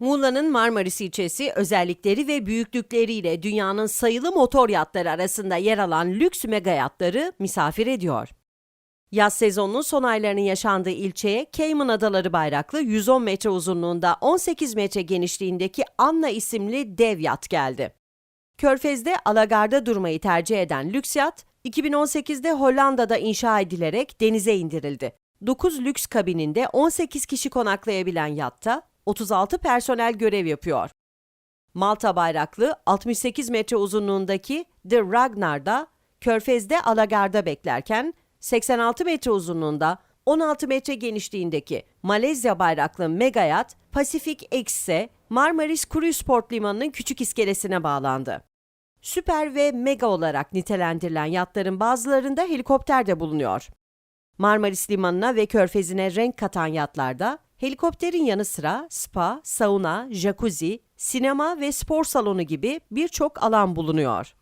Muğla'nın Marmaris ilçesi özellikleri ve büyüklükleriyle dünyanın sayılı motor yatları arasında yer alan lüks mega yatları misafir ediyor. Yaz sezonunun son aylarının yaşandığı ilçeye Cayman Adaları bayraklı 110 metre uzunluğunda 18 metre genişliğindeki Anna isimli dev yat geldi. Körfez'de Alagar'da durmayı tercih eden lüks yat, 2018'de Hollanda'da inşa edilerek denize indirildi. 9 lüks kabininde 18 kişi konaklayabilen yatta 36 personel görev yapıyor. Malta bayraklı 68 metre uzunluğundaki The Ragnar'da Körfez'de Alagar'da beklerken 86 metre uzunluğunda 16 metre genişliğindeki Malezya bayraklı Megayat Pacific X'e Marmaris Cruise Port Limanı'nın küçük iskelesine bağlandı. Süper ve mega olarak nitelendirilen yatların bazılarında helikopter de bulunuyor. Marmaris Limanı'na ve körfezine renk katan yatlarda helikopterin yanı sıra spa, sauna, jacuzzi, sinema ve spor salonu gibi birçok alan bulunuyor.